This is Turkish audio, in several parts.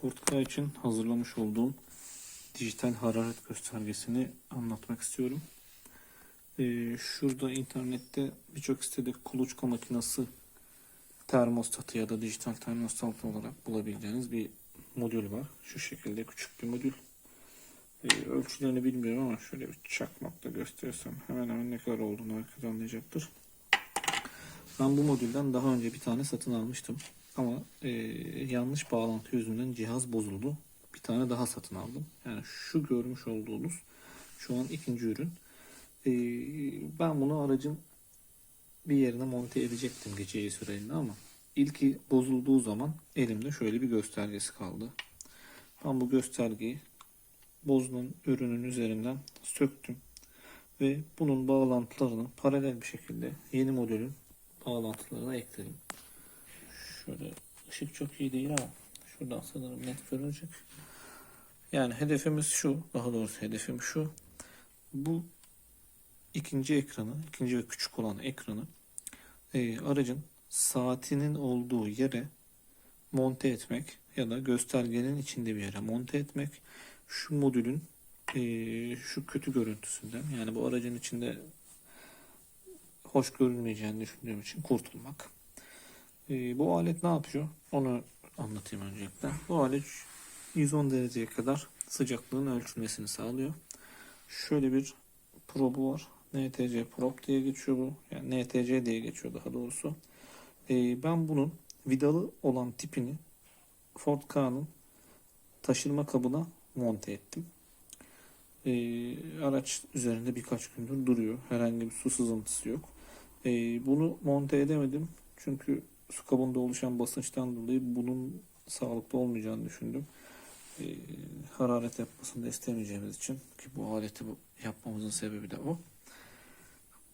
Ford Ka için hazırlamış olduğum dijital hararet göstergesini anlatmak istiyorum. Ee, şurada internette birçok sitede kuluçka makinesi termostatı ya da dijital termostat olarak bulabileceğiniz bir modül var. Şu şekilde küçük bir modül. Ee, ölçülerini bilmiyorum ama şöyle bir çakmakla gösterirsem hemen hemen ne kadar olduğunu herkes anlayacaktır. Ben bu modülden daha önce bir tane satın almıştım. Ama e, yanlış bağlantı yüzünden cihaz bozuldu. Bir tane daha satın aldım. Yani şu görmüş olduğunuz şu an ikinci ürün. E, ben bunu aracın bir yerine monte edecektim geceyi süreliğine ama ilki bozulduğu zaman elimde şöyle bir göstergesi kaldı. Ben bu göstergeyi bozulan ürünün üzerinden söktüm ve bunun bağlantılarını paralel bir şekilde yeni modülün bağlantılarına ekledim. Şöyle ışık çok iyi değil ama şuradan sanırım net görünecek. Yani hedefimiz şu, daha doğrusu hedefim şu. Bu ikinci ekranı, ikinci ve küçük olan ekranı e, aracın saatinin olduğu yere monte etmek ya da göstergenin içinde bir yere monte etmek. Şu modülün e, şu kötü görüntüsünden yani bu aracın içinde hoş görünmeyeceğini düşündüğüm için kurtulmak. Ee, bu alet ne yapıyor? Onu anlatayım öncelikle. Bu alet 110 dereceye kadar sıcaklığın ölçülmesini sağlıyor. Şöyle bir probu var. NTC prob diye geçiyor bu. Yani NTC diye geçiyor daha doğrusu. Ee, ben bunun vidalı olan tipini Ford Ka'nın taşınma kabına monte ettim. Ee, araç üzerinde birkaç gündür duruyor. Herhangi bir su sızıntısı yok. Ee, bunu monte edemedim. Çünkü su kabında oluşan basınçtan dolayı bunun sağlıklı olmayacağını düşündüm. Ee, hararet yapmasını da istemeyeceğimiz için ki bu aleti yapmamızın sebebi de o.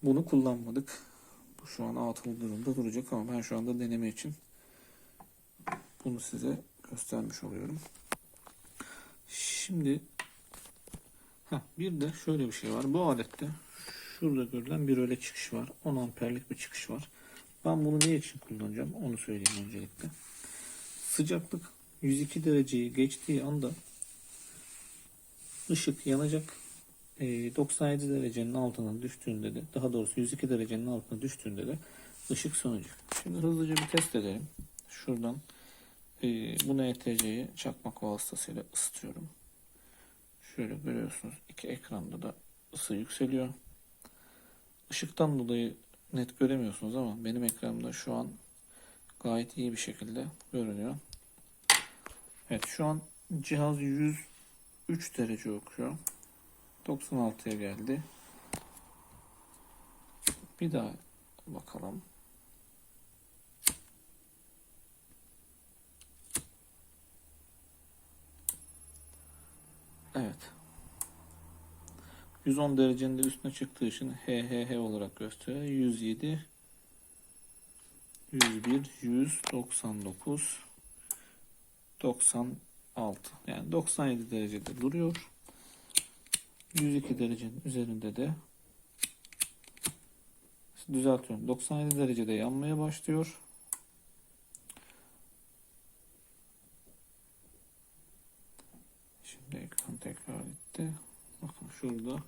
Bunu kullanmadık. Bu şu an atıl durumda duracak ama ben şu anda deneme için bunu size göstermiş oluyorum. Şimdi heh, bir de şöyle bir şey var. Bu alette şurada görülen bir öyle çıkış var. 10 amperlik bir çıkış var. Ben bunu ne için kullanacağım onu söyleyeyim öncelikle. Sıcaklık 102 dereceyi geçtiği anda ışık yanacak. Ee, 97 derecenin altına düştüğünde de daha doğrusu 102 derecenin altına düştüğünde de ışık sönecek. Şimdi hızlıca bir test edelim. Şuradan e, bu NTC'yi çakmak vasıtasıyla ısıtıyorum. Şöyle görüyorsunuz iki ekranda da ısı yükseliyor. Işıktan dolayı net göremiyorsunuz ama benim ekranımda şu an gayet iyi bir şekilde görünüyor. Evet şu an cihaz 103 derece okuyor. 96'ya geldi. Bir daha bakalım. Evet. 110 derecenin de üstüne çıktığı için HHH olarak gösteriyor. 107 101 199 96 yani 97 derecede duruyor. 102 derecenin üzerinde de düzeltiyorum. 97 derecede yanmaya başlıyor. Şimdi ekran tekrar gitti. Bakın şurada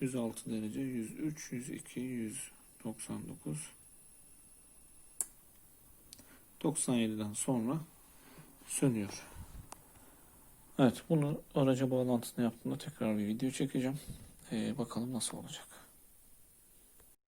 106 derece, 103, 102, 199 97'den sonra sönüyor. Evet bunu araca bağlantısını yaptığımda tekrar bir video çekeceğim. Ee, bakalım nasıl olacak.